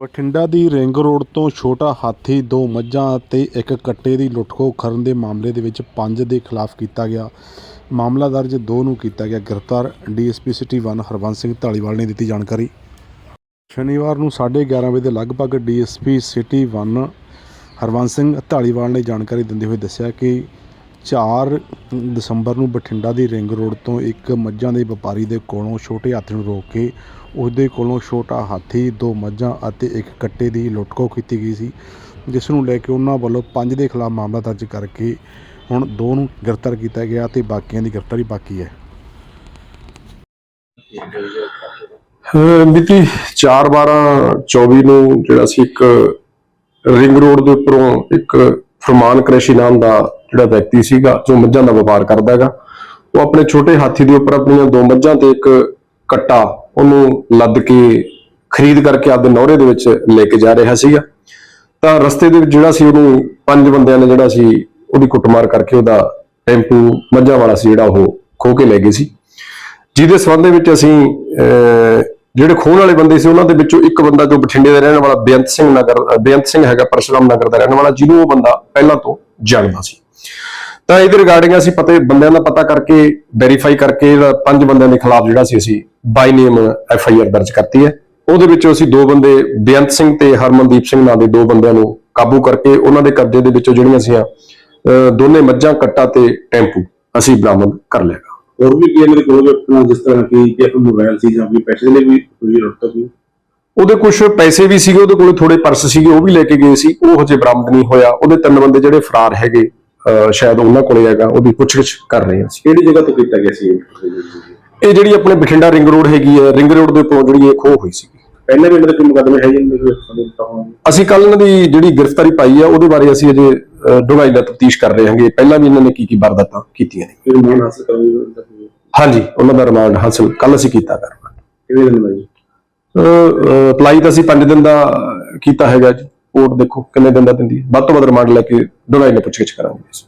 ਬਠਿੰਡਾ ਦੀ ring road ਤੋਂ ਛੋਟਾ ਹਾਥੀ, ਦੋ ਮੱਝਾਂ ਅਤੇ ਇੱਕ ਕੱਟੇ ਦੀ ਲੁੱਟਖੋ ਕਰਨ ਦੇ ਮਾਮਲੇ ਦੇ ਵਿੱਚ ਪੰਜ ਦੇ ਖਿਲਾਫ ਕੀਤਾ ਗਿਆ। ਮਾਮਲਾ ਦਰਜ ਦੋ ਨੂੰ ਕੀਤਾ ਗਿਆ। ਗ੍ਰਿਫਤਾਰ ਡੀਐਸਪੀ ਸਿਟੀ 1 ਹਰਬੰਸ ਸਿੰਘ ਢਾਲੀਵਾਲ ਨੇ ਦਿੱਤੀ ਜਾਣਕਾਰੀ। ਸ਼ਨੀਵਾਰ ਨੂੰ 11:30 ਵਜੇ ਦੇ ਲਗਭਗ ਡੀਐਸਪੀ ਸਿਟੀ 1 ਹਰਬੰਸ ਸਿੰਘ ਢਾਲੀਵਾਲ ਨੇ ਜਾਣਕਾਰੀ ਦਿੰਦੇ ਹੋਏ ਦੱਸਿਆ ਕਿ ਚਾਰ ਦਸੰਬਰ ਨੂੰ ਬਠਿੰਡਾ ਦੀ ਰਿੰਗ ਰੋਡ ਤੋਂ ਇੱਕ ਮੱਝਾਂ ਦੇ ਵਪਾਰੀ ਦੇ ਕੋਲੋਂ ਛੋਟੇ ਹਾਥੀ ਨੂੰ ਰੋਕ ਕੇ ਉਸਦੇ ਕੋਲੋਂ ਛੋਟਾ ਹਾਥੀ, ਦੋ ਮੱਝਾਂ ਅਤੇ ਇੱਕ ਕੱਟੇ ਦੀ ਲੁੱਟਖੋ ਕੀਤੀ ਗਈ ਸੀ, ਜਿਸ ਨੂੰ ਲੈ ਕੇ ਉਹਨਾਂ ਵੱਲੋਂ ਪੰਜ ਦੇ ਖਿਲਾਫ ਮਾਮਲਾ ਦਰਜ ਕਰਕੇ ਹੁਣ ਦੋ ਨੂੰ ਗ੍ਰਿਫਤਾਰ ਕੀਤਾ ਗਿਆ ਤੇ ਬਾਕੀਆਂ ਦੀ ਗ੍ਰਿਫਤਾਰੀ ਬਾਕੀ ਹੈ। ਅਹ ਮਿਤੀ 4/12/24 ਨੂੰ ਜਿਹੜਾ ਸੀ ਇੱਕ ਰਿੰਗ ਰੋਡ ਦੇ ਉੱਪਰੋਂ ਇੱਕ ਫਰਮਾਨ ਕ੍ਰੈਸ਼ੀ ਨਾਮ ਦਾ ਜਿਹੜਾ ਵਿਅਕਤੀ ਸੀਗਾ ਜੋ ਮੱਝਾਂ ਦਾ ਵਪਾਰ ਕਰਦਾ ਹੈਗਾ ਉਹ ਆਪਣੇ ਛੋਟੇ ਹਾਥੀ ਦੇ ਉੱਪਰ ਆਪਣੀਆਂ ਦੋ ਮੱਝਾਂ ਤੇ ਇੱਕ ਕੱਟਾ ਉਹਨੂੰ ਲੱਦ ਕੇ ਖਰੀਦ ਕਰਕੇ ਆਪਦੇ ਨੌਰੇ ਦੇ ਵਿੱਚ ਲੈ ਕੇ ਜਾ ਰਿਹਾ ਸੀਗਾ। ਤਾਂ ਰਸਤੇ ਦੇ ਵਿੱਚ ਜਿਹੜਾ ਸੀ ਉਹਨੂੰ ਪੰਜ ਬੰਦਿਆਂ ਨੇ ਜਿਹੜਾ ਸੀ ਉਹਦੀ ਕੁੱਟਮਾਰ ਕਰਕੇ ਉਹਦਾ ਟੈਂਪੂ ਮੱਝਾਂ ਵਾਲਾ ਸੀ ਜਿਹੜਾ ਉਹ ਖੋ ਕੇ ਲੈ ਗਏ ਸੀ। ਜਿਹਦੇ ਸਬੰਧ ਦੇ ਵਿੱਚ ਅਸੀਂ ਅਹ, ਜਿਹੜੇ ਖੋਹਣ ਵਾਲੇ ਬੰਦੇ ਸੀ, ਉਹਨਾਂ ਦੇ ਵਿੱਚੋਂ ਇੱਕ ਬੰਦਾ ਜੋ ਬਠਿੰਡੇ ਦਾ ਰਹਿਣ ਵਾਲਾ ਬੇਅੰਤ ਸਿੰਘ ਨਗਰ ਬੇਅੰਤ ਸਿੰਘ ਹੈਗਾ, ਪਰਸ਼ਰਾਮ ਨਗਰ ਦਾ ਰਹਿਣ ਵਾਲਾ, ਜਿਹਨੂੰ ਉਹ ਬੰਦਾ ਪਹਿਲਾਂ ਤੋਂ ਜਾਣਦਾ ਸੀ। ਤਾਂ ਇਹਦੇ ਰਿਗਾਰਡਿੰਗ ਅਸੀਂ ਪਤੇ, ਬੰਦਿਆਂ ਦਾ ਪਤਾ ਕਰਕੇ ਵੈਰੀਫਾਈ ਕਰਕੇ ਪੰਜ ਬੰਦਿਆਂ ਦੇ ਖਿਲਾਫ ਜਿਹੜਾ ਸੀ, ਅਸੀਂ ਬਾਈ ਨੇਮ ਐਫ ਆਈ ਆਰ ਦਰਜ ਕਰਤੀ ਹੈ। ਉਹਦੇ ਵਿੱਚੋਂ ਅਸੀਂ ਦੋ ਬੰਦੇ, ਬੇਅੰਤ ਸਿੰਘ ਤੇ ਹਰਮਨਦੀਪ ਸਿੰਘ ਨਾਂ ਦੇ ਦੋ ਬੰਦਿਆਂ ਨੂੰ ਕਾਬੂ ਕਰਕੇ, ਉਹਨਾਂ ਦੇ ਕਬਜ਼ੇ ਦੇ ਵਿੱਚੋਂ ਜਿਹੜੀਆਂ ਸੀ ਦੋਨੇ ਮੱਝਾਂ, ਕੱਟਾ ਤੇ ਟੈਂਪੂ ਅਸੀਂ ਬਰਾਮਦ ਕਰ ਲਿਆ। ਹੋਰ ਵੀ ਕੀ ਮੇਰੇ ਕੋਲ ਆਪਣਾ ਜਿਸ ਤਰ੍ਹਾਂ ਕਿ ਕਿ ਆਪਣਾ ਮੋਬਾਈਲ ਸੀ ਜਾਂ ਵੀ ਪੈਸੇ ਲਈ ਵੀ ਕੋਈ ਰੁੱਟ ਸੀ। ਉਹਦੇ ਕੁਝ ਪੈਸੇ ਵੀ ਸੀਗੇ ਉਹਦੇ ਕੋਲੇ ਥੋੜੇ ਪਰਸ ਸੀਗੇ ਉਹ ਵੀ ਲੈ ਕੇ ਗਏ ਸੀ। ਉਹ ਹਜੇ ਬਰਾਮਦ ਨਹੀਂ ਹੋਇਆ। ਉਹਦੇ ਤਿੰਨ ਬੰਦੇ ਜਿਹੜੇ ਫਰਾਰ ਹੈਗੇ ਸ਼ਾਇਦ ਉਹਨਾਂ ਕੋਲੇ ਹੈਗਾ ਉਹਦੀ ਪੁੱਛਗਿੱਛ ਕਰ ਰਹੇ ਹਾਂ ਕਿਹੜੀ ਜਗ੍ਹਾ ਤੋਂ ਕੀਤਾ ਗਿਆ ਸੀ ਇਹ? ਜਿਹੜੀ ਆਪਣੇ ਬਠਿੰਡਾ ਰਿੰਗ ਰੋਡ ਹੈਗੀ ਹੈ ਰਿੰਗ ਰੋਡ ਦੇ ਉੱਪਰੋਂ ਜਿਹੜੀ ਇਹ ਖੋਹ ਹੋਈ ਸੀ। ਪਹਿਲੇ ਵੀ ਇਹਨਾਂ ਦੇ ਕੋਈ ਮੁਕੱਦਮੇ ਹੈ ਕੋਈ ਤਾਂ ਅਸੀਂ ਕੱਲ ਇਹਨਾਂ ਦੀ ਜਿਹੜੀ ਗ੍ਰਿਫਤਾਰੀ ਪਾਈ ਆ ਉਹਦੇ ਬਾਰੇ ਅਸੀਂ ਅਜੇ ਡੂੰਘਾਈ ਨਾਲ ਤਫਤੀਸ਼ ਕਰ ਰਹੇ ਹਾਂਗੇ ਪਹਿਲਾਂ ਵੀ ਇਹਨਾਂ ਨੇ ਕੀ ਕੀ ਵਾਰਦਾਤਾਂ ਕੀਤੀਆਂ ਨੇ? ਫਿਰ ਮਾਨ ਹਾਸਲ ਕਰੋਗੇ ਹਾਂਜੀ ਉਹਨਾਂ ਦਾ ਰਿਮਾਂਡ ਹਾਸਲ ਕੱਲ ਅਸੀਂ ਕੀਤਾ ਕਰ ਕਿਹੜੇ ਦਿਨ ਦਾ ਜੀ? ਅਪਲਾਈ ਤਾਂ ਅਸੀਂ 5 ਦਿਨ ਦਾ ਕੀਤਾ ਹੈਗਾ ਜੀ। ਕੋਰਟ ਦੇਖੋ ਕਿੰਨੇ ਦਿਨ ਦਾ ਦਿੰਦੀ ਹੈ। ਵੱਧ ਤੋਂ ਵੱਧ ਰਿਮਾਂਡ ਲੈ ਕੇ ਡੂੰਘਾਈ ਨਾਲ ਪੁੱਛਗਿੱਛ ਕਰਾਂਗੇ